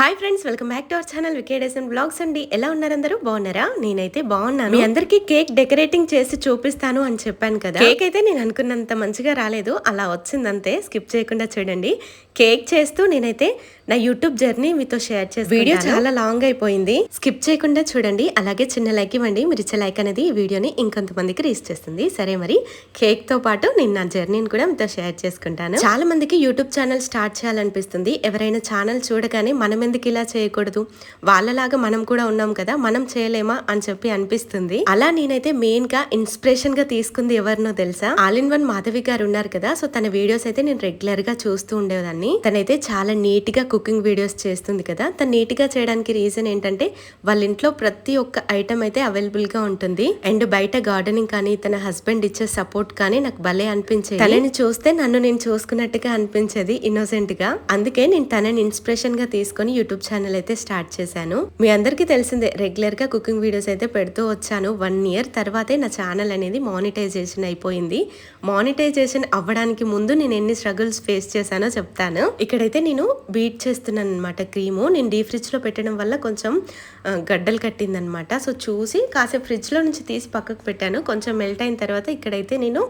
Hi friends welcome back to our channel వికేడేసన్ blogs అండి. ఎలా ఉన్నారు అందరూ? బాగున్నారా? నేనైతే బాగున్నాను. మీ అందరికి కేక్ డెకరేటింగ్ చేసి చూపిస్తాను అని చెప్పాను కదా. కేక్ అయితే నేను అనుకున్నంత మంచిగా రాలేదు. అలా వచ్చిందంతే. స్కిప్ చేయకుండా చూడండి. కేక్ చేస్తూ నేనైతే నా యూట్యూబ్ జర్నీ మీతో షేర్ చేసి వీడియో చాలా లాంగ్ అయిపోయింది. స్కిప్ చేయకుండా చూడండి. అలాగే చిన్న లైక్ ఇవ్వండి. మీరు ఇచ్చే లైక్ అనేది ఈ వీడియోని ఇంకొంతమందికి రీచ్ చేస్తుంది. సరే మరి కేక్తో పాటు నేను నా జర్నీని కూడా మీతో షేర్ చేసుకుంటాను. చాలా మందికి యూట్యూబ్ ఛానల్ స్టార్ట్ చేయాలనిపిస్తుంది. ఎవరైనా ఛానల్ చూడగానే మనం ఎందుకు ఇలా చేయకూడదు? వాళ్ళలాగా మనం కూడా ఉన్నాం కదా మనం చేయలేమా అని చెప్పి అనిపిస్తుంది. అలా నేనైతే మెయిన్గా ఇన్స్పిరేషన్గా తీసుకుంది ఎవరినో తెలుసా? ఆల్ ఇన్ వన్ మాధవి గారు ఉన్నారు కదా సో తన వీడియోస్ అయితే నేను రెగ్యులర్గా చూస్తూ ఉండేదాన్ని తనైతే చాలా నీట్గా కుకింగ్ వీడియోస్ చేస్తుంది కదా. తను నీట్గా చేయడానికి రీజన్ ఏంటంటే వాళ్ళ ఇంట్లో ప్రతి ఒక్క ఐటమ్ అయితే అవైలబుల్గా ఉంటుంది. అండ్ బయట గార్డెనింగ్ కానీ తన హస్బెండ్ ఇచ్చే సపోర్ట్ కానీ నాకు భలే అనిపించేది. తనని చూస్తే నన్ను నేను చూసుకున్నట్టుగా అనిపించేది ఇన్నోసెంట్గా అందుకే నేను తనని ఇన్స్పిరేషన్గా తీసుకొని యూట్యూబ్ ఛానల్ అయితే స్టార్ట్ చేశాను. మీ అందరికీ తెలిసిందే రెగ్యులర్గా కుకింగ్ వీడియోస్ అయితే పెడుతూ వచ్చాను. వన్ ఇయర్ తర్వాతే నా ఛానల్ అనేది మానిటైజేషన్ అయిపోయింది. మానిటైజేషన్ అవ్వడానికి ముందు నేను ఎన్ని స్ట్రగుల్స్ ఫేస్ చేశానో చెప్తాను. ఇక్కడైతే నేను బీట్ చేస్తున్నాను అనమాట క్రీము. నేను డీ ఫ్రిడ్జ్లో పెట్టడం వల్ల కొంచెం గడ్డలు కట్టిందనమాట సో చూసి కాసేపు ఫ్రిడ్జ్లో నుంచి తీసి పక్కకు పెట్టాను. కొంచెం మెల్ట్ అయిన తర్వాత ఇక్కడైతే నేను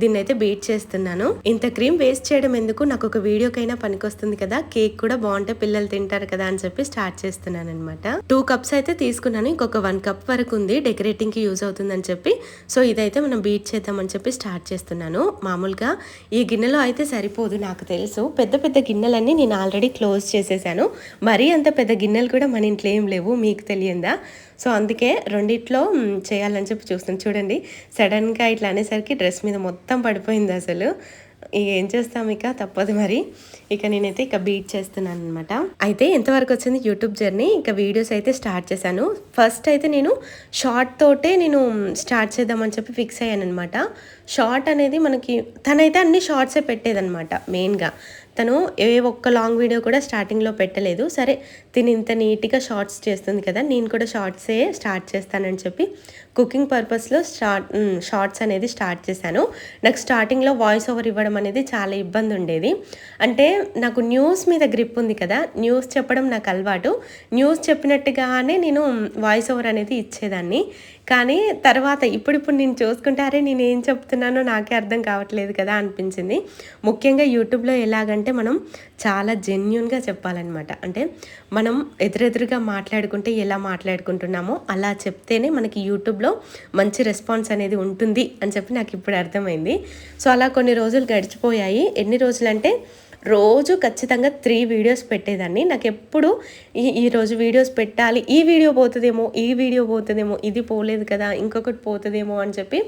దీన్ని అయితే బీట్ చేస్తున్నాను. ఇంత క్రీమ్ వేస్ట్ చేయడం ఎందుకు? నాకు ఒక వీడియోకైనా పనికొస్తుంది కదా. కేక్ కూడా బాగుంటే పిల్లలు తింటారు కదా అని చెప్పి స్టార్ట్ చేస్తున్నాను అనమాట టూ కప్స్ అయితే తీసుకున్నాను. ఇంకొక వన్ కప్ వరకు ఉంది. డెకరేటింగ్కి యూజ్ అవుతుందని చెప్పి. సో ఇదైతే మనం బీట్ చేద్దామని చెప్పి స్టార్ట్ చేస్తున్నాను. మామూలుగా ఈ గిన్నెలో అయితే సరిపోదు నాకు తెలుసు. పెద్ద పెద్ద గిన్నెలన్నీ నేను ఆల్రెడీ క్లోజ్ చేసేసాను. మరీ అంత పెద్ద గిన్నెలు కూడా మన ఇంట్లో ఏం లేవు మీకు తెలియందా? సో అందుకే రెండిట్లో చేయాలని చెప్పి చూస్తాను చూడండి సడన్గా ఇట్లా అనేసరికి డ్రెస్ మీద మొత్తం పడిపోయింది అసలు. ఇక ఏం చేస్తాం ఇక? తప్పదు మరి. ఇక నేనైతే ఇక బీట్ చేస్తున్నాను అనమాట అయితే ఎంతవరకు వచ్చింది యూట్యూబ్ జర్నీ? ఇక వీడియోస్ అయితే స్టార్ట్ చేశాను. ఫస్ట్ అయితే నేను షార్ట్ తోటే నేను స్టార్ట్ చేద్దామని చెప్పి ఫిక్స్ అయ్యాను అనమాట షార్ట్ అనేది మనకి తనైతే అన్ని షార్ట్సే పెట్టేదనమాట మెయిన్గా. తను ఏ ఒక్క లాంగ్ వీడియో కూడా స్టార్టింగ్లో పెట్టలేదు. సరే తిని ఇంత నీట్గా షార్ట్స్ చేస్తుంది కదా నేను కూడా షార్ట్సే స్టార్ట్ చేస్తానని చెప్పి కుకింగ్ పర్పస్లో స్టార్ట్ షార్ట్స్ అనేది స్టార్ట్ చేశాను. నాకు స్టార్టింగ్లో వాయిస్ ఓవర్ ఇవ్వడం అనేది చాలా ఇబ్బంది ఉండేది. అంటే నాకు న్యూస్ మీద గ్రిప్ ఉంది కదా న్యూస్ చెప్పడం నాకు అలవాటు. న్యూస్ చెప్పినట్టుగానే నేను వాయిస్ ఓవర్ అనేది ఇచ్చేదాన్ని. కానీ తర్వాత ఇప్పుడిప్పుడు నేను చూసుకుంటే అరే నేను ఏం చెప్తున్నానో నాకే అర్థం కావట్లేదు కదా అనిపించింది. ముఖ్యంగా యూట్యూబ్లో ఎలాగంటే మనం చాలా జెన్యున్గా చెప్పాలన్నమాట. అంటే మనం ఎదురెదురుగా మాట్లాడుకుంటే ఎలా మాట్లాడుకుంటున్నామో అలా చెప్తేనే మనకి యూట్యూబ్లో మంచి రెస్పాన్స్ అనేది ఉంటుంది అని చెప్పి నాకు ఇప్పుడు అర్థమైంది. సో అలా కొన్ని రోజులు గడిచిపోయాయి. ఎన్ని రోజులంటే రోజు ఖచ్చితంగా త్రీ వీడియోస్ పెట్టేదాన్ని. నాకు ఎప్పుడు ఈ ఈరోజు వీడియోస్ పెట్టాలి. ఈ వీడియో పోతుందేమో ఈ వీడియో పోతుందేమో ఇది పోలేదు కదా ఇంకొకటి పోతుందేమో అని చెప్పి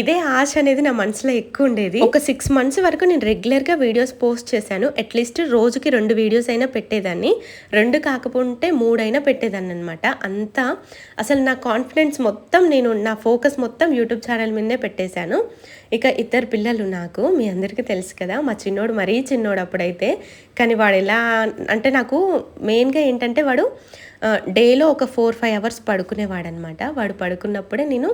ఇదే ఆశ అనేది నా మనసులో ఎక్కువ ఉండేది. ఒక సిక్స్ మంత్స్ వరకు నేను రెగ్యులర్గా వీడియోస్ పోస్ట్ చేశాను. అట్లీస్ట్ రోజుకి రెండు వీడియోస్ అయినా పెట్టేదాన్ని. రెండు కాకపోతే మూడైనా పెట్టేదాన్ని అనమాట అంతా అసలు నా కాన్ఫిడెన్స్ మొత్తం నేను నా ఫోకస్ మొత్తం యూట్యూబ్ ఛానల్ మీదనే పెట్టేశాను. ఇక ఇద్దరు పిల్లలు నాకు మీ అందరికీ తెలుసు కదా మా చిన్నోడు మరీ చిన్నోడు అప్పుడైతే. కానీ వాడు ఎలా అంటే నాకు మెయిన్గా ఏంటంటే వాడు డేలో ఒక ఫోర్ ఫైవ్ అవర్స్ పడుకునేవాడు అనమాట వాడు పడుకున్నప్పుడే నేను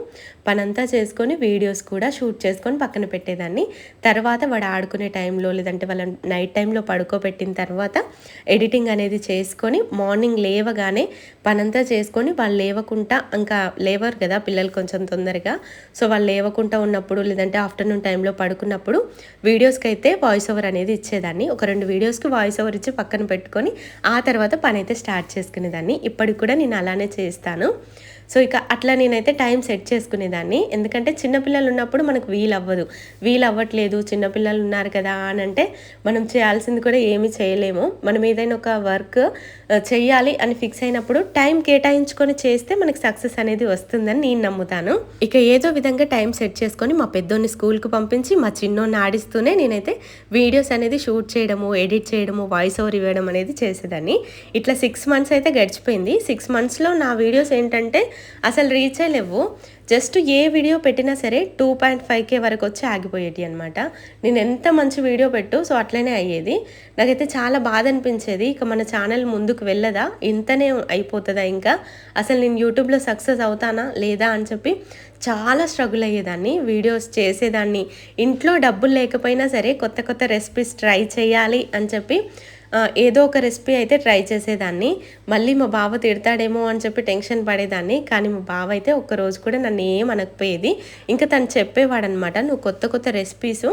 పనంతా చేసుకొని వీడియోస్ కూడా షూట్ చేసుకొని పక్కన పెట్టేదాన్ని. తర్వాత వాడు ఆడుకునే టైంలో లేదంటే వాళ్ళ నైట్ టైంలో పడుకోబెట్టిన తర్వాత ఎడిటింగ్ అనేది చేసుకొని మార్నింగ్ లేవగానే పనంతా చేసుకొని వాళ్ళు లేవకుండా ఇంకా లేవరు కదా పిల్లలు కొంచెం తొందరగా. సో వాళ్ళు లేవకుండా ఉన్నప్పుడు లేదంటే ఆఫ్టర్నూన్ టైంలో పడుకున్నప్పుడు వీడియోస్కి అయితే వాయిస్ ఓవర్ అనేది ఇచ్చేదాన్ని. ఒక రెండు వీడియోస్కి వాయిస్ ఓవర్ ఇచ్చి పక్కన పెట్టుకొని ఆ తర్వాత పని అయితే స్టార్ట్ చేసుకునేదాన్ని. ఇప్పటికి కూడా నేను అలానే చేస్తాను సో ఇక అట్లా నేనైతే టైం సెట్ చేసుకునేదాన్ని. ఎందుకంటే చిన్నపిల్లలు ఉన్నప్పుడు మనకు వీలు అవ్వదు వీలు అవ్వట్లేదు చిన్నపిల్లలు ఉన్నారు కదా అని అంటే మనం చేయాల్సింది కూడా ఏమీ చేయలేము. మనం ఏదైనా ఒక వర్క్ చేయాలి అని ఫిక్స్ అయినప్పుడు టైం కేటాయించుకొని చేస్తే మనకి సక్సెస్ అనేది వస్తుందని నేను నమ్ముతాను. ఇక ఏదో విధంగా టైం సెట్ చేసుకొని మా పెద్దోని స్కూల్కి పంపించి మా చిన్నోని ఆడిస్తూనే నేనైతే వీడియోస్ అనేది షూట్ చేయడము ఎడిట్ చేయడము వాయిస్ ఓవర్ ఇవ్వడం అనేది చేసేదాన్ని. ఇట్లా సిక్స్ మంత్స్ అయితే గడిచిపోయింది. సిక్స్ మంత్స్లో నా వీడియోస్ ఏంటంటే అసలు రీచ్ అయ్యలేవు జస్ట్ ఏ వీడియో పెట్టినా సరే టూ పాయింట్ ఫైవ్ కే వరకు వచ్చి ఆగిపోయేటి అనమాట నేను ఎంత మంచి వీడియో పెట్టు సో అట్లనే అయ్యేది. నాకైతే చాలా బాధ అనిపించేది. ఇక మన ఛానల్ ముందుకు వెళ్ళదా? ఇంతనే అయిపోతుందా ఇంకా? అసలు నేను యూట్యూబ్లో సక్సెస్ అవుతానా? లేదా? అని చెప్పి చాలా స్ట్రగుల్ అయ్యేదాన్ని. వీడియోస్ చేసేదాన్ని. ఇంట్లో డబ్బులు లేకపోయినా సరే కొత్త కొత్త రెసిపీస్ ట్రై చేయాలి అని చెప్పి ఏదో ఒక రెసిపీ అయితే ట్రై చేసేదాన్ని. మళ్ళీ మా బావ తిడతాడేమో అని చెప్పి టెన్షన్ పడేదాన్ని. కానీ మా బావ అయితే ఒక్క రోజు కూడా నన్ను ఏం అనకపోయేది. ఇంకా తను చెప్పేవాడనమాట నువ్వు కొత్త కొత్త రెసిపీస్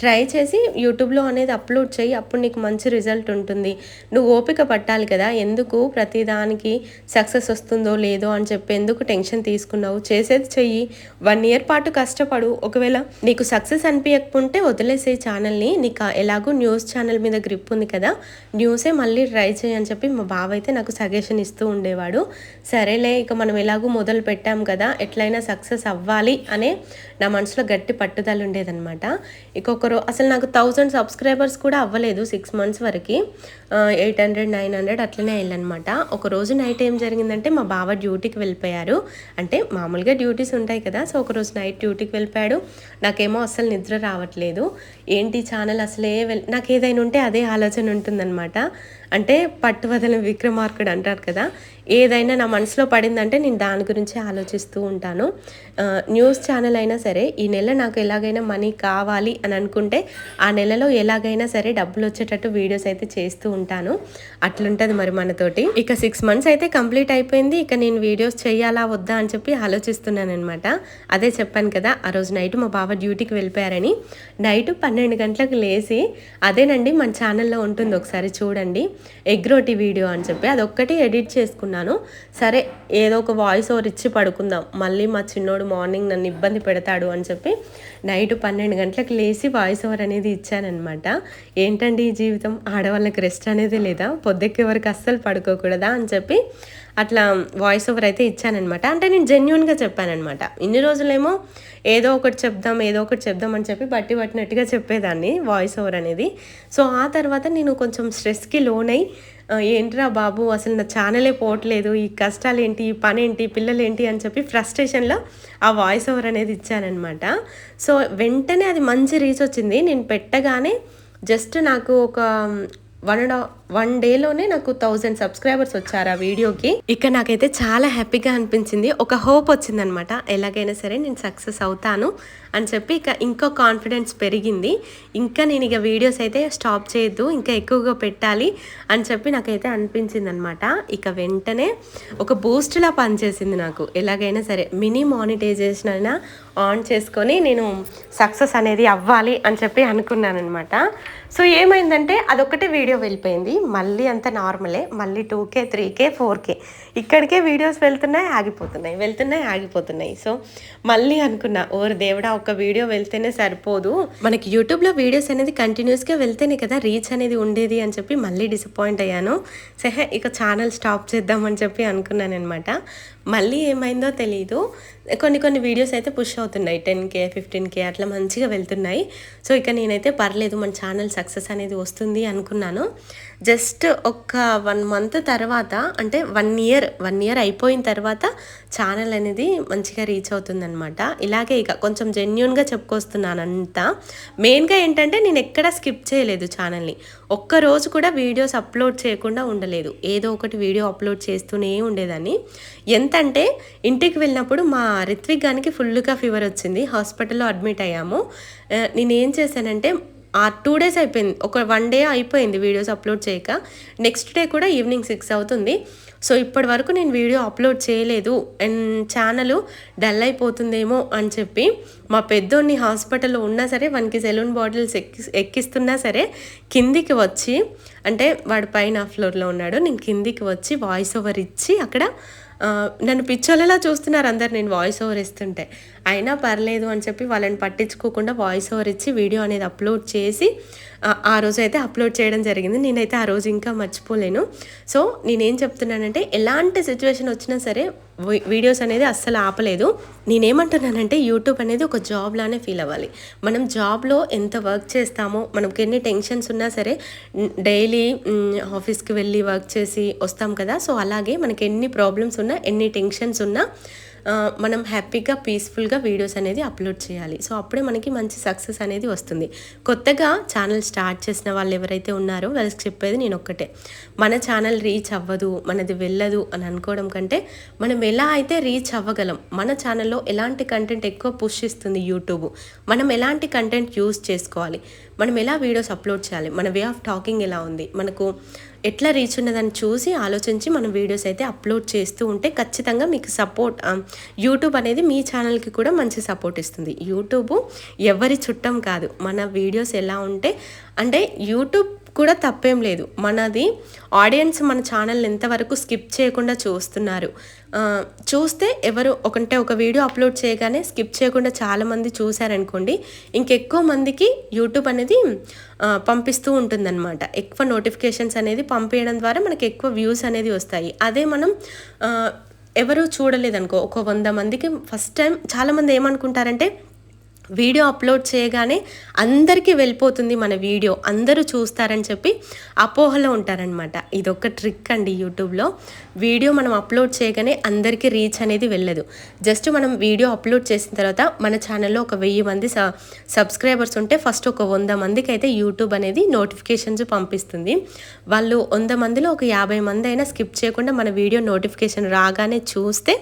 ట్రై చేసి యూట్యూబ్లో అనేది అప్లోడ్ చేయి. అప్పుడు నీకు మంచి రిజల్ట్ ఉంటుంది. నువ్వు ఓపిక పట్టాలి కదా ఎందుకు ప్రతిదానికి సక్సెస్ వస్తుందో లేదో అని చెప్పి ఎందుకు టెన్షన్ తీసుకున్నావు? చేసేది చెయ్యి. వన్ ఇయర్ పాటు కష్టపడు. ఒకవేళ నీకు సక్సెస్ అనిపించకపోతే వదిలేసే ఛానల్ని. నీకు ఎలాగో న్యూస్ ఛానల్ మీద గ్రిప్ ఉంది కదా న్యూసే మళ్ళీ ట్రై చేయని చెప్పి మా బావ అయితే నాకు సజెషన్ ఇస్తూ ఉండేవాడు. సరేలే ఇక మనం ఎలాగో మొదలు పెట్టాం కదా ఎట్లయినా సక్సెస్ అవ్వాలి అనే నా మనసులో గట్టి పట్టుదల ఉండేదనమాట ఇంకొకరు అసలు నాకు థౌజండ్ సబ్స్క్రైబర్స్ కూడా అవ్వలేదు సిక్స్ మంత్స్ వరకు. ఎయిట్ హండ్రెడ్ నైన్ హండ్రెడ్ అట్లనే వెళ్ళనమాట ఒక రోజు నైట్ ఏం జరిగిందంటే మా బావ డ్యూటీకి వెళ్ళిపోయారు. అంటే మామూలుగా డ్యూటీస్ ఉంటాయి కదా సో ఒక రోజు నైట్ డ్యూటీకి వెళ్ళిపోయాడు. నాకేమో అస్సలు నిద్ర రావట్లేదు. ఏంటి ఛానల్ అసలే వెల్ నాకు ఏదైనా ఉంటే అదే ఆలోచన ఉంటుందన్నమాట. అంటే పట్టు వదలని విక్రమార్కుడు అంటారు కదా ఏదైనా నా మనసులో పడిందంటే నేను దాని గురించి ఆలోచిస్తూ ఉంటాను. న్యూస్ ఛానల్ అయినా సరే ఈ నెల నాకు ఎలాగైనా మనీ కావాలి అని అనుకుంటే ఆ నెలలో ఎలాగైనా సరే డబ్బులు వచ్చేటట్టు వీడియోస్ అయితే చేస్తూ ఉంటాను. అట్లుంటుంది మరి మనతోటి. ఇక సిక్స్ మంత్స్ అయితే కంప్లీట్ అయిపోయింది. ఇక నేను వీడియోస్ చేయాలా వద్దా అని చెప్పి ఆలోచిస్తున్నాను అనమాట అదే చెప్పాను కదా ఆ రోజు నైట్ మా బావ డ్యూటీకి వెళ్ళిపోయారని. నైట్ పన్నెండు గంటలకు లేచి అదేనండి మన ఛానల్లో ఉంటుంది ఒకసారి చూడండి ఎగ్ రోటీ వీడియో అని చెప్పి అదొక్కటి ఎడిట్ చేసుకున్నాను. సరే ఏదో ఒక వాయిస్ ఓవర్ ఇచ్చి పడుకుందాం. మళ్ళీ మా చిన్నోడు మార్నింగ్ నన్ను ఇబ్బంది పెడతాడు అని చెప్పి నైట్ పన్నెండు గంటలకు లేచి వాయిస్ ఓవర్ అనేది ఇచ్చానమాట ఏంటండి ఈ జీవితం? ఆడవాళ్ళకి రెస్ట్ అనేది లేదా? పొద్దుక్కే వరకు అస్సలు పడుకోకూడదా అని చెప్పి అట్లా వాయిస్ ఓవర్ అయితే ఇచ్చానమాట అంటే నేను జెన్యున్గా చెప్పానమాట ఇన్ని రోజులేమో ఏదో ఒకటి చెప్దాం ఏదో ఒకటి చెప్దాం అని చెప్పి బట్టి పట్టినట్టుగా చెప్పేదాన్ని వాయిస్ ఓవర్ అనేది. సో ఆ తర్వాత నేను కొంచెం స్ట్రెస్కి లోనై ఏంట్రా బాబు అసలు నా ఛానలే పోవట్లేదు. ఈ కష్టాలు ఏంటి ఈ పని ఏంటి పిల్లలు ఏంటి అని చెప్పి ఫ్రస్ట్రేషన్లో ఆ వాయిస్ ఓవర్ అనేది ఇచ్చానమాట సో వెంటనే అది మంచి రీచ్ వచ్చింది. నేను పెట్టగానే జస్ట్ నాకు ఒక వన్ అండ్ వన్ డేలోనే నాకు థౌజండ్ సబ్స్క్రైబర్స్ వచ్చారు ఆ వీడియోకి. ఇక నాకైతే చాలా హ్యాపీగా అనిపించింది. ఒక హోప్ వచ్చిందనమాట. ఎలాగైనా సరే నేను సక్సెస్ అవుతాను అని చెప్పి ఇక ఇంకో కాన్ఫిడెన్స్ పెరిగింది. ఇంకా నేను ఇక వీడియోస్ అయితే స్టాప్ చేయొద్దు ఇంకా ఎక్కువగా పెట్టాలి అని చెప్పి నాకైతే అనిపించింది అనమాట ఇక వెంటనే ఒక బూస్ట్లా పనిచేసింది నాకు. ఎలాగైనా సరే మినీ మానిటైజేషన్ అయినా ఆన్ చేసుకొని నేను సక్సెస్ అనేది అవ్వాలి అని చెప్పి అనుకున్నాను అనమాట సో ఏమైందంటే అదొక్కటే వీడియో వెళ్ళిపోయింది. మళ్ళీ అంత నార్మలే మళ్ళీ two K three K four K ఇక్కడికే వీడియోస్ వెళ్తున్నాయి ఆగిపోతున్నాయి వెళ్తున్నాయి ఆగిపోతున్నాయి. సో మళ్ళీ అనుకున్నా ఓరు దేవుడా ఒక వీడియో వెళ్తేనే సరిపోదు. మనకి యూట్యూబ్లో వీడియోస్ అనేది కంటిన్యూస్గా వెళ్తేనే కదా రీచ్ అనేది ఉండేది అని చెప్పి మళ్ళీ డిసప్పాయింట్ అయ్యాను. సహే ఇక ఛానల్ స్టాప్ చేద్దామని చెప్పి అనుకున్నాను అనమాట మళ్ళీ ఏమైందో తెలియదు కొన్ని కొన్ని వీడియోస్ అయితే పుష్ అవుతున్నాయి. టెన్ కే ఫిఫ్టీన్ కే అట్లా మంచిగా వెళ్తున్నాయి. సో ఇక నేనైతే పర్లేదు మన ఛానల్ సక్సెస్ అనేది వస్తుంది అనుకున్నాను. జస్ట్ ఒక వన్ మంత్ తర్వాత అంటే వన్ ఇయర్ వన్ ఇయర్ అయిపోయిన తర్వాత ఛానల్ అనేది మంచిగా రీచ్ అవుతుందన్నమాట. ఇలాగే ఇక కొంచెం జెన్యున్గా చెప్పుకొస్తున్నాను అంతా మెయిన్గా ఏంటంటే నేను ఎక్కడా స్కిప్ చేయలేదు ఛానల్ని ఒక్క రోజు కూడా వీడియోస్ అప్లోడ్ చేయకుండా ఉండలేదు. ఏదో ఒకటి వీడియో అప్లోడ్ చేస్తూనే ఉండేదాన్ని. ఎంతంటే ఇంటికి వెళ్ళినప్పుడు మా రిత్విక్ గానికి ఫుల్గా ఫీవర్ వచ్చింది. హాస్పిటల్లో అడ్మిట్ అయ్యాము. నేనేం చేశానంటే ఆ టూ డేస్ అయిపోయింది. ఒక వన్ డే అయిపోయింది వీడియోస్ అప్లోడ్ చేయక. నెక్స్ట్ డే కూడా ఈవినింగ్ సిక్స్ అవుతుంది. సో ఇప్పటి వరకు నేను వీడియో అప్లోడ్ చేయలేదు. అండ్ ఛానల్ డల్ అయిపోతుందేమో అని చెప్పి మా పెద్దోడిని హాస్పిటల్లో ఉన్నా సరే వానికి సెలూన్ బాటిల్స్ ఎక్కి ఎక్కిస్తున్నా సరే కిందికి వచ్చి అంటే వాడు పైన ఫ్లోర్లో ఉన్నాడు. నేను కిందికి వచ్చి వాయిస్ ఓవర్ ఇచ్చి అక్కడ నన్ను పిచ్చోళ్ళలా చూస్తున్నారు అందరు నేను వాయిస్ ఓవర్ ఇస్తుంటే. అయినా పర్లేదు అని చెప్పి వాళ్ళని పట్టించుకోకుండా వాయిస్ ఓవర్ ఇచ్చి వీడియో అనేది అప్లోడ్ చేసి ఆ, రోజు అయితే అప్లోడ్ చేయడం జరిగింది. నేనైతే ఆ రోజు ఇంకా మర్చిపోలేను. సో నేనేం చెప్తున్నానంటే ఎలాంటి సిచ్యువేషన్ వచ్చినా సరే వీ- వీడియోస్ అనేది అస్సలు ఆపలేదు. నేనేమంటున్నానంటే యూట్యూబ్ అనేది ఒక జాబ్ లానే ఫీల్ అవ్వాలి. మనం జాబ్లో ఎంత వర్క్ చేస్తామో మనకి ఎన్ని టెన్షన్స్ ఉన్నా సరే డైలీ ఆఫీస్కి వెళ్ళి వర్క్ చేసి వస్తాం కదా. సో అలాగే మనకి ఎన్ని ప్రాబ్లమ్స్ ఉన్నా ఎన్ని టెన్షన్స్ ఉన్నా మనం హ్యాపీగా పీస్ఫుల్గా వీడియోస్ అనేది అప్లోడ్ చేయాలి. సో అప్పుడే మనకి మంచి సక్సెస్ అనేది వస్తుంది. కొత్తగా ఛానల్ స్టార్ట్ చేసిన వాళ్ళు ఎవరైతే ఉన్నారో వాళ్ళకి చెప్పేది నేను ఒక్కటే. మన ఛానల్ రీచ్ అవ్వదు మనది వెళ్ళదు అని అనుకోవడం కంటే మనం ఎలా అయితే రీచ్ అవ్వగలం మన ఛానల్లో ఎలాంటి కంటెంట్ ఎక్కువ పుష్ ఇస్తుంది యూట్యూబ్ మనం ఎలాంటి కంటెంట్ యూస్ చేసుకోవాలి? మనం ఎలా వీడియోస్ అప్లోడ్ చేయాలి? మన వే ఆఫ్ టాకింగ్ ఎలా ఉంది? మనకు ఎట్లా రీచ్ ఉన్నదని చూసి ఆలోచించి మనం వీడియోస్ అయితే అప్లోడ్ చేస్తూ ఉంటే ఖచ్చితంగా మీకు సపోర్ట్ యూట్యూబ్ అనేది మీ ఛానల్కి కూడా మంచి సపోర్ట్ ఇస్తుంది. యూట్యూబ్ ఎవరి చుట్టం కాదు. మన వీడియోస్ ఎలా ఉంటే అంటే యూట్యూబ్ కూడా తప్పేం లేదు. మనది ఆడియన్స్ మన ఛానల్ ఎంతవరకు స్కిప్ చేయకుండా చూస్తున్నారు. చూస్తే ఎవరు ఒకంటే ఒక వీడియో అప్లోడ్ చేయగానే స్కిప్ చేయకుండా చాలామంది చూశారనుకోండి ఇంకెక్కువ మందికి యూట్యూబ్ అనేది పంపిస్తూ ఉంటుందన్నమాట. ఎక్కువ నోటిఫికేషన్స్ అనేది పంపించడం ద్వారా మనకి ఎక్కువ వ్యూస్ అనేది వస్తాయి. అదే మనం ఎవరు చూడలేదనుకో ఒక వంద మందికి ఫస్ట్ టైం చాలామంది ఏమనుకుంటారంటే వీడియో అప్లోడ్ చేయగానే అందరికీ వెళ్ళిపోతుంది మన వీడియో. అందరూ చూస్తారని చెప్పి అపోహలో ఉంటారనమాట ఇదొక ట్రిక్ అండి యూట్యూబ్లో. వీడియో మనం అప్లోడ్ చేయగానే అందరికీ రీచ్ అనేది వెళ్ళదు. జస్ట్ మనం వీడియో అప్లోడ్ చేసిన తర్వాత మన ఛానల్లో ఒక వెయ్యి మంది స సబ్స్క్రైబర్స్ ఉంటే ఫస్ట్ ఒక వంద మందికి అయితే యూట్యూబ్ అనేది నోటిఫికేషన్స్ పంపిస్తుంది. వాళ్ళు వంద మందిలో ఒక యాభై మంది అయినా స్కిప్ చేయకుండా మన వీడియో నోటిఫికేషన్ రాగానే చూస్తే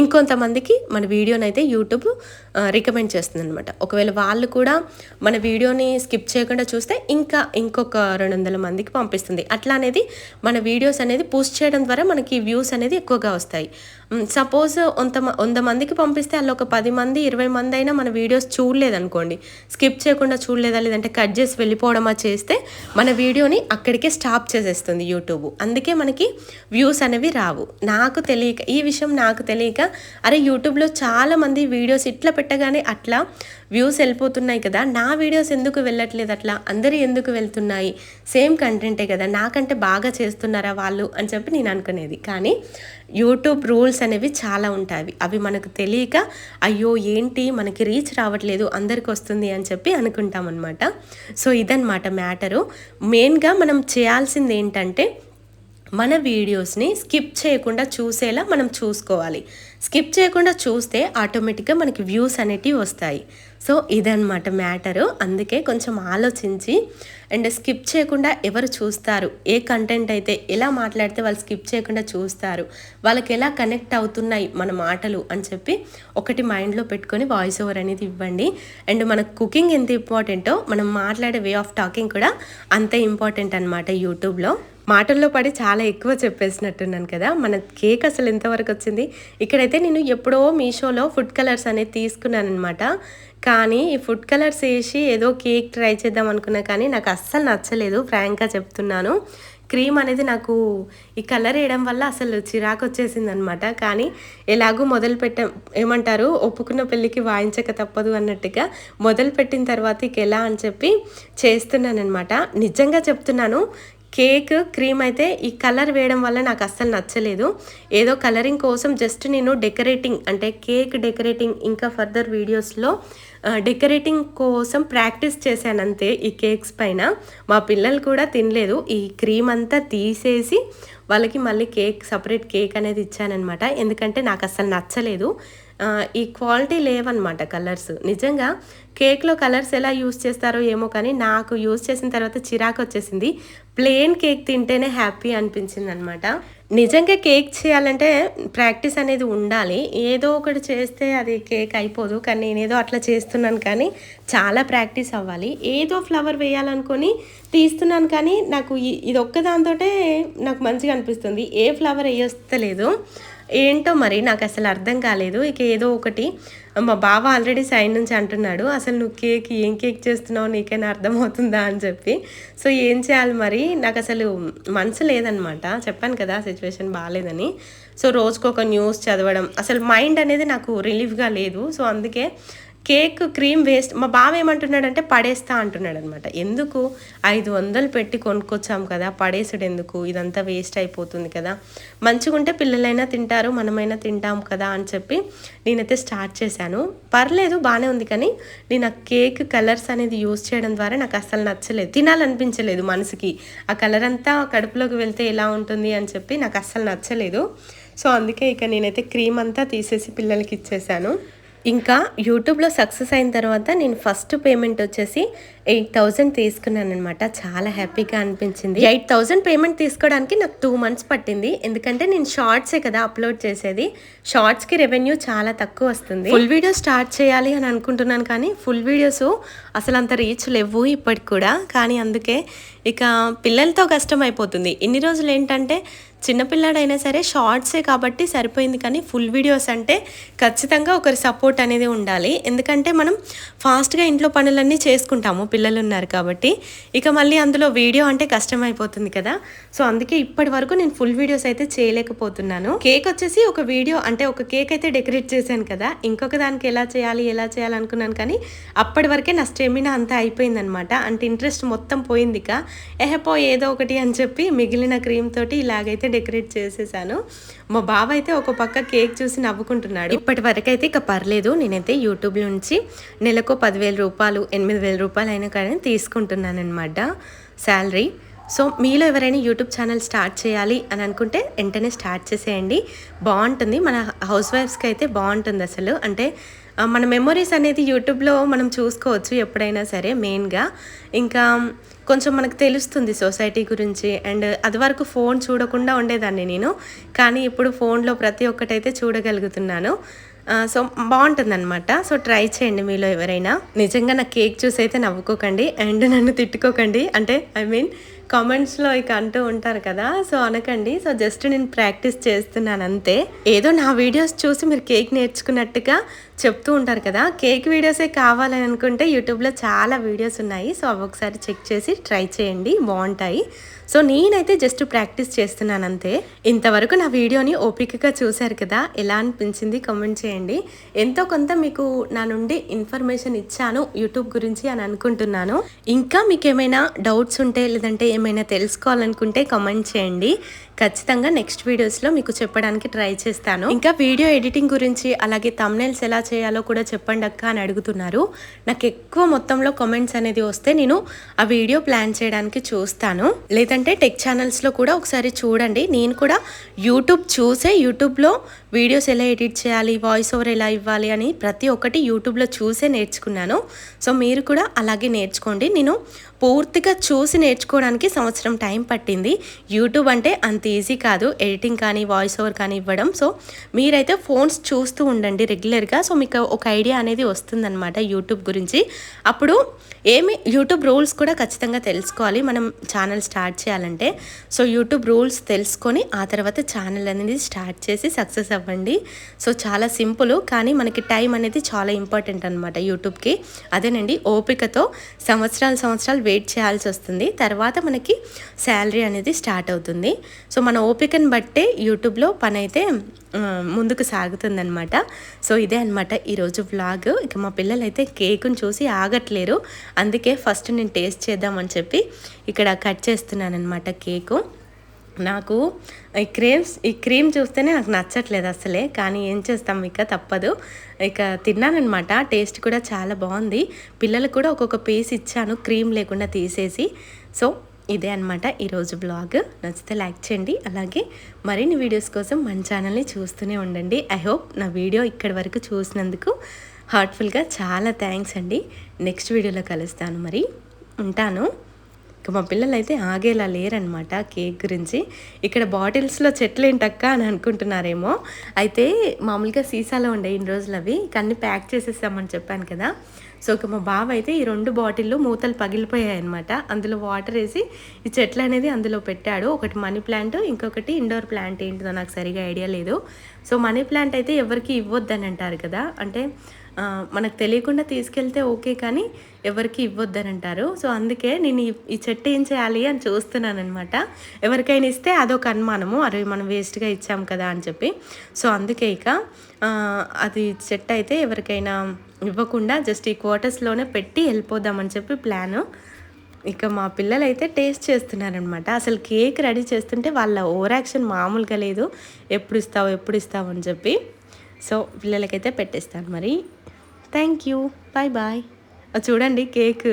ఇంకొంతమందికి మన వీడియోని అయితే యూట్యూబ్ రికమెండ్ చేస్తుంది అనమాట ఒకవేళ వాళ్ళు కూడా మన వీడియోని స్కిప్ చేయకుండా చూస్తే ఇంకా ఇంకొక రెండు వందల మందికి పంపిస్తుంది. అట్లా అనేది మన వీడియోస్ అనేది పోస్ట్ చేయడం ద్వారా మనకి వ్యూస్ అనేది ఎక్కువగా వస్తాయి. సపోజ్ వంద మ- వంద మందికి పంపిస్తే అలా ఒక పది మంది ఇరవై మంది అయినా మన వీడియోస్ చూడలేదనుకోండి. స్కిప్ చేయకుండా చూడలేదా? లేదంటే కట్ చేసి వెళ్ళిపోవడమా చేస్తే మన వీడియోని అక్కడికే స్టాప్ చేసేస్తుంది యూట్యూబ్. అందుకే మనకి వ్యూస్ అనేవి రావు. నాకు తెలియక ఈ విషయం నాకు తెలియక అరే యూట్యూబ్లో చాలా మంది వీడియోస్ ఇట్లా పెట్టగానే అట్లా వ్యూస్ వెళ్ళిపోతున్నాయి కదా నా వీడియోస్ ఎందుకు వెళ్ళట్లేదు అట్లా? అందరూ ఎందుకు వెళ్తున్నాయి? సేమ్ కంటెంటే కదా నాకంటే బాగా చేస్తున్నారా వాళ్ళు అని చెప్పి నేను అనుకునేది. కానీ యూట్యూబ్ రూల్స్ అనేవి చాలా ఉంటాయి. అవి మనకు తెలియక అయ్యో ఏంటి? మనకి రీచ్ రావట్లేదు అందరికి వస్తుంది అని చెప్పి అనుకుంటాం అనమాట సో ఇదన్నమాట మ్యాటరు. మెయిన్గా మనం చేయాల్సింది ఏంటంటే మన వీడియోస్ని స్కిప్ చేయకుండా చూసేలా మనం చూసుకోవాలి. స్కిప్ చేయకుండా చూస్తే ఆటోమేటిక్గా మనకి వ్యూస్ అనేటివి వస్తాయి. సో ఇదన్నమాట మ్యాటరు. అందుకే కొంచెం ఆలోచించి అండ్ స్కిప్ చేయకుండా ఎవరు చూస్తారు? ఏ కంటెంట్ అయితే ఎలా మాట్లాడితే వాళ్ళు స్కిప్ చేయకుండా చూస్తారు? వాళ్ళకి ఎలా కనెక్ట్ అవుతున్నాయి మన మాటలు అని చెప్పి ఒకటి మైండ్లో పెట్టుకొని వాయిస్ ఓవర్ అనేది ఇవ్వండి. అండ్ మన కుకింగ్ ఎంత ఇంపార్టెంటో మనం మాట్లాడే వే ఆఫ్ టాకింగ్ కూడా అంతే ఇంపార్టెంట్ అనమాట యూట్యూబ్లో. మాటల్లో పడి చాలా ఎక్కువ చెప్పేసినట్టున్నాను కదా. మన కేక్ అసలు ఎంతవరకు వచ్చింది? ఇక్కడైతే నేను ఎప్పుడో మీషోలో ఫుడ్ కలర్స్ అనేది తీసుకున్నాను అనమాట కానీ ఈ ఫుడ్ కలర్స్ వేసి ఏదో కేక్ ట్రై చేద్దాం అనుకున్నా కానీ నాకు అస్సలు నచ్చలేదు ఫ్రాంక్గా చెప్తున్నాను. క్రీమ్ అనేది నాకు ఈ కలర్ వేయడం వల్ల అసలు చిరాకు వచ్చేసింది అనమాట కానీ ఎలాగో మొదలు పెట్ట ఏమంటారు? ఒప్పుకున్న పెళ్ళికి వాయించక తప్పదు అన్నట్టుగా మొదలు పెట్టిన తర్వాత ఇక ఎలా అని చెప్పి చేస్తున్నాను అనమాట నిజంగా చెప్తున్నాను కేక్ క్రీమ్ అయితే ఈ కలర్ వేయడం వల్ల నాకు అస్సలు నచ్చలేదు. ఏదో కలరింగ్ కోసం జస్ట్ నేను డెకరేటింగ్ అంటే కేక్ డెకరేటింగ్ ఇంకా ఫర్దర్ వీడియోస్లో డెకరేటింగ్ కోసం ప్రాక్టీస్ చేశాను అంతే ఈ కేక్స్ పైన. మా పిల్లలు కూడా తినలేదు. ఈ క్రీమ్ అంతా తీసేసి వాళ్ళకి మళ్ళీ కేక్ సపరేట్ కేక్ అనేది ఇచ్చానమాట ఎందుకంటే నాకు అసలు నచ్చలేదు. ఈ క్వాలిటీ లేవన్నమాట కలర్స్. నిజంగా కేక్లో కలర్స్ ఎలా యూస్ చేస్తారో ఏమో కానీ నాకు యూస్ చేసిన తర్వాత చిరాకు వచ్చేసింది. ప్లెయిన్ కేక్ తింటేనే హ్యాపీ అనిపించింది అనమాట నిజంగా కేక్ చేయాలంటే ప్రాక్టీస్ అనేది ఉండాలి. ఏదో ఒకటి చేస్తే అది కేక్ అయిపోదు. కానీ నేనేదో అట్లా చేస్తున్నాను కానీ చాలా ప్రాక్టీస్ అవ్వాలి. ఏదో ఫ్లవర్ వేయాలనుకొని తీస్తున్నాను కానీ నాకు ఇది ఒక్కదాంతోటే నాకు మంచిగా అనిపిస్తుంది. ఏ ఫ్లవర్ వేయొస్తలేదు. ఏంటో మరి నాకు అసలు అర్థం కాలేదు. ఇక ఏదో ఒకటి. మా బావ ఆల్రెడీ సైడ్ నుంచి అంటున్నాడు అసలు నువ్వు కేక్ ఏం కేక్ చేస్తున్నావు? నీకైనా అర్థమవుతుందా? అని చెప్పి. సో ఏం చేయాలి మరి? నాకు అసలు మనసు లేదనమాట. చెప్పాను కదా సిచ్యువేషన్ బాగాలేదని సో రోజుకొక న్యూస్ చదవడం. అసలు మైండ్ అనేది నాకు రిలీఫ్గా లేదు. సో అందుకే కేక్ క్రీమ్ వేస్ట్. మా బావ ఏమంటున్నాడంటే పడేస్తా అంటున్నాడు అనమాట ఎందుకు? ఐదు వందలు పెట్టి కొనుక్కొచ్చాం కదా పడేసాడు ఎందుకు ఇదంతా వేస్ట్ అయిపోతుంది కదా. మంచిగా ఉంటే పిల్లలైనా తింటారు మనమైనా తింటాం కదా అని చెప్పి నేనైతే స్టార్ట్ చేశాను. పర్లేదు బాగానే ఉంది కానీ నేను ఆ కేక్ కలర్స్ అనేది యూజ్ చేయడం ద్వారా నాకు అసలు నచ్చలేదు. తినాలనిపించలేదు మనసుకి. ఆ కలర్ అంతా కడుపులోకి వెళ్తే ఎలా ఉంటుంది అని చెప్పి నాకు అస్సలు నచ్చలేదు. సో అందుకే ఇక నేనైతే క్రీమ్ అంతా తీసేసి పిల్లలకి ఇచ్చేసాను ఇంకా యూట్యూబ్లో సక్సెస్ అయిన తర్వాత నేను ఫస్ట్ పేమెంట్ వచ్చేసి ఎయిట్ థౌజండ్ తీసుకున్నాను అనమాట చాలా హ్యాపీగా అనిపించింది. ఎయిట్ థౌజండ్ పేమెంట్ తీసుకోవడానికి నాకు టూ మంత్స్ పట్టింది. ఎందుకంటే నేను షార్ట్సే కదా అప్లోడ్ చేసేది. షార్ట్స్కి రెవెన్యూ చాలా తక్కువ వస్తుంది. ఫుల్ వీడియో స్టార్ట్ చేయాలి అని అనుకుంటున్నాను కానీ ఫుల్ వీడియోస్ అసలు అంత రీచ్ లేవు ఇప్పటికి కూడా. కానీ అందుకే ఇక పిల్లలతో కష్టం అయిపోతుంది. ఇన్ని రోజులు ఏంటంటే చిన్నపిల్లాడైనా సరే షార్ట్సే కాబట్టి సరిపోయింది కానీ ఫుల్ వీడియోస్ అంటే ఖచ్చితంగా ఒకరి సపోర్ట్ అనేది ఉండాలి. ఎందుకంటే మనం ఫాస్ట్గా ఇంట్లో పనులన్నీ చేసుకుంటాము. పిల్లలు ఉన్నారు కాబట్టి ఇక మళ్ళీ అందులో వీడియో అంటే కష్టం అయిపోతుంది కదా. సో అందుకే ఇప్పటి వరకు నేను ఫుల్ వీడియోస్ అయితే చేయలేకపోతున్నాను. కేక్ వచ్చేసి ఒక వీడియో అంటే ఒక కేక్ అయితే డెకరేట్ చేశాను కదా. ఇంకొక దానికి ఎలా చేయాలి ఎలా చేయాలి అనుకున్నాను కానీ అప్పటి వరకే నా స్టెమినా అంతా అయిపోయిందనమాట. అంటే ఇంట్రెస్ట్ మొత్తం పోయింది ఇక. ఎహపో ఏదో ఒకటి అని చెప్పి మిగిలిన క్రీమ్ తోటి ఇలాగైతే డెకరేట్ చేసేసాను. మా బావ అయితే ఒక పక్క కేక్ చూసి నవ్వుకుంటున్నాడు. ఇప్పటి వరకు అయితే ఇక పర్లేదు. నేనైతే యూట్యూబ్ నుంచి నెలకు పదివేల రూపాయలు ఎనిమిది వేల రూపాయలు అయినా కానీ తీసుకుంటున్నాను అనమాట శాలరీ. సో మీలో ఎవరైనా యూట్యూబ్ ఛానల్ స్టార్ట్ చేయాలి అని అనుకుంటే వెంటనే స్టార్ట్ చేసేయండి. బాగుంటుంది. మన హౌస్ వైఫ్స్కి అయితే బాగుంటుంది అసలు. అంటే మన మెమొరీస్ అనేది యూట్యూబ్లో మనం చూసుకోవచ్చు ఎప్పుడైనా సరే మెయిన్గా. ఇంకా కొంచెం మనకు తెలుస్తుంది సొసైటీ గురించి. అండ్ అది వరకు ఫోన్ చూడకుండా ఉండేదాన్ని నేను. కానీ ఇప్పుడు ఫోన్లో ప్రతి ఒక్కటైతే చూడగలుగుతున్నాను. సో బాగుంటుందన్నమాట. సో ట్రై చేయండి మీలో ఎవరైనా. నిజంగా నా కేక్ చూసి అయితే నవ్వుకోకండి. అండ్ నన్ను తిట్టుకోకండి. అంటే ఐ మీన్ కామెంట్స్లో ఇక అంటూ ఉంటారు కదా సో అనకండి. సో జస్ట్ నేను ప్రాక్టీస్ చేస్తున్నాను అంతే. ఏదో నా వీడియోస్ చూసి మీరు కేక్ నేర్చుకున్నట్టుగా చెప్తూ ఉంటారు కదా కేక్ వీడియోసే కావాలని అనుకుంటే యూట్యూబ్లో చాలా వీడియోస్ ఉన్నాయి. సో అవి ఒకసారి చెక్ చేసి ట్రై చేయండి బాగుంటాయి. సో నేనైతే జస్ట్ ప్రాక్టీస్ చేస్తున్నాను అంతే. ఇంతవరకు నా వీడియోని ఓపికగా చూశారు కదా ఎలా అనిపించింది కామెంట్ చేయండి. ఎంతో కొంత మీకు నా నుండి ఇన్ఫర్మేషన్ ఇచ్చాను యూట్యూబ్ గురించి అని అనుకుంటున్నాను. ఇంకా మీకు ఏమైనా డౌట్స్ ఉంటే లేదంటే ఏమైనా తెలుసుకోవాలనుకుంటే కామెంట్ చేయండి. ఖచ్చితంగా నెక్స్ట్ వీడియోస్లో మీకు చెప్పడానికి ట్రై చేస్తాను. ఇంకా వీడియో ఎడిటింగ్ గురించి అలాగే తమ్నైల్స్ ఎలా చేయాలో కూడా చెప్పండి అక్క అని అడుగుతున్నారు. నాకు ఎక్కువ మొత్తంలో కామెంట్స్ అనేది వస్తే నేను ఆ వీడియో ప్లాన్ చేయడానికి చూస్తాను. లేదంటే టెక్ ఛానల్స్లో కూడా ఒకసారి చూడండి. నేను కూడా యూట్యూబ్ చూసే యూట్యూబ్లో వీడియోస్ ఎలా ఎడిట్ చేయాలి వాయిస్ ఓవర్ ఎలా ఇవ్వాలి అని ప్రతి ఒక్కటి యూట్యూబ్లో చూసే నేర్చుకున్నాను. సో మీరు కూడా అలాగే నేర్చుకోండి. నేను పూర్తిగా చూసి నేర్చుకోవడానికి సంవత్సరం టైం పట్టింది. యూట్యూబ్ అంటే అంత ఈజీ కాదు. ఎడిటింగ్ కానీ వాయిస్ ఓవర్ కానీ ఇవ్వడం. సో మీరైతే ఫోన్స్ చూస్తూ ఉండండి రెగ్యులర్గా. సో మీకు ఒక ఐడియా అనేది వస్తుందన్నమాట యూట్యూబ్ గురించి. అప్పుడు ఏమి యూట్యూబ్ రూల్స్ కూడా ఖచ్చితంగా తెలుసుకోవాలి. మనం ఛానల్ స్టార్ట్ చేయాలంటే. సో యూట్యూబ్ రూల్స్ తెలుసుకొని ఆ తర్వాత ఛానల్ అనేది స్టార్ట్ చేసి సక్సెస్ అవ్వండి. సో చాలా సింపుల్. కానీ మనకి టైం అనేది చాలా ఇంపార్టెంట్ అనమాట యూట్యూబ్కి. అదేనండి ఓపికతో సంవత్సరాలు సంవత్సరాలు వెయిట్ చేయాల్సి వస్తుంది. తర్వాత మనకి శాలరీ అనేది స్టార్ట్ అవుతుంది. సో మన ఓపికను బట్టే యూట్యూబ్లో పని అయితే ముందుకు సాగుతుందనమాట సో ఇదే అనమాట ఈరోజు వ్లాగ్ ఇక మా పిల్లలు అయితే కేకును చూసి ఆగట్లేరు. అందుకే ఫస్ట్ నేను టేస్ట్ చేద్దామని చెప్పి ఇక్కడ కట్ చేస్తున్నాను అనమాట కేకు. నాకు ఈ క్రీమ్స్ ఈ క్రీమ్ చూస్తేనే నాకు నచ్చట్లేదు అసలే కానీ ఏం చేస్తాం ఇక తప్పదు. ఇక తిన్నానమాట టేస్ట్ కూడా చాలా బాగుంది. పిల్లలకు కూడా ఒక్కొక్క పీస్ ఇచ్చాను క్రీమ్ లేకుండా తీసేసి. సో ఇదే అనమాట ఈరోజు బ్లాగ్. నచ్చితే లైక్ చేయండి అలాగే మరిన్ని వీడియోస్ కోసం మన ఛానల్ని చూస్తూనే ఉండండి. ఐ హోప్ నా వీడియో ఇక్కడి వరకు చూసినందుకు హార్ట్ఫుల్గా చాలా థ్యాంక్స్ అండి. నెక్స్ట్ వీడియోలో కలుస్తాను మరి. ఉంటాను. ఇక మా పిల్లలు అయితే ఆగేలా లేరనమాట కేక్ గురించి. ఇక్కడ బాటిల్స్లో చెట్లు ఏంటక్క అని అనుకుంటున్నారేమో. అయితే మామూలుగా సీసాలో ఉండే ఇన్ని రోజులు అవి కన్నీ ప్యాక్ చేసేసామని చెప్పాను కదా. సో ఇక మా బావ అయితే ఈ రెండు బాటిల్లో మూతలు పగిలిపోయాయి అనమాట అందులో వాటర్ వేసి ఈ చెట్లు అనేది అందులో పెట్టాడు. ఒకటి మనీ ప్లాంట్ ఇంకొకటి ఇండోర్ ప్లాంట్ ఏంటిదో నాకు సరిగా ఐడియా లేదు. సో మనీ ప్లాంట్ అయితే ఎవరికి ఇవ్వద్దని అంటారు కదా. అంటే మనకు తెలియకుండా తీసుకెళ్తే ఓకే కానీ ఎవరికి ఇవ్వద్దని అంటారు. సో అందుకే నేను ఈ- చెట్టు ఏం చేయాలి అని చూస్తున్నాను అనమాట ఎవరికైనా ఇస్తే అదొక అనుమానము. అరే మనం వేస్ట్గా ఇచ్చాం కదా అని చెప్పి. సో అందుకే ఇక అది చెట్టు అయితే ఎవరికైనా ఇవ్వకుండా జస్ట్ ఈ క్వార్టర్స్లోనే పెట్టి వెళ్ళిపోదామని చెప్పి ప్లాను. ఇక మా పిల్లలు అయితే టేస్ట్ చేస్తున్నారనమాట అసలు కేక్ రెడీ చేస్తుంటే వాళ్ళ ఓవర్ యాక్షన్ మామూలుగా లేదు. ఎప్పుడు ఇస్తావు ఎప్పుడు ఇస్తావు అని చెప్పి. సో పిల్లలకైతే పెట్టేస్తాను మరి. Thank you. Bye bye. చూడండి కేక్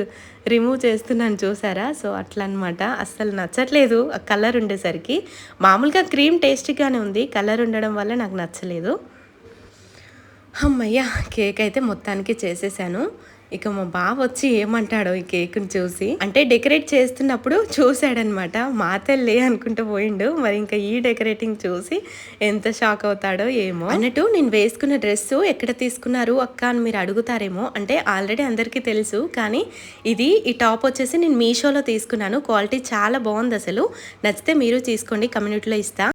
రిమూవ్ చేస్తున్నాను చూసారా? సో అట్లా అనమాట అస్సలు నచ్చట్లేదు ఆ కలర్ ఉండేసరికి. మామూలుగా క్రీమ్ టేస్టీగానే ఉంది కలర్ ఉండడం వల్ల నాకు నచ్చలేదు. అమ్మయ్య కేక్ అయితే మొత్తానికి చేసేసాను. ఇక మా బావ వచ్చి ఏమంటాడో ఈ కేక్ని చూసి. అంటే డెకరేట్ చేస్తున్నప్పుడు చూశాడనమాట. మా తెల్లే అనుకుంటూ పోయిండు. మరి ఇంకా ఈ డెకరేటింగ్ చూసి ఎంత షాక్ అవుతాడో ఏమో. అన్నట్టు నేను వేసుకున్న డ్రెస్ ఎక్కడ తీసుకున్నారు అక్క అని మీరు అడుగుతారేమో. అంటే ఆల్రెడీ అందరికీ తెలుసు. కానీ ఇది ఈ టాప్ వచ్చేసి నేను మీషోలో తీసుకున్నాను. క్వాలిటీ చాలా బాగుంది అసలు. నచ్చితే మీరు తీసుకోండి. కమ్యూనిటీలో ఇస్తా.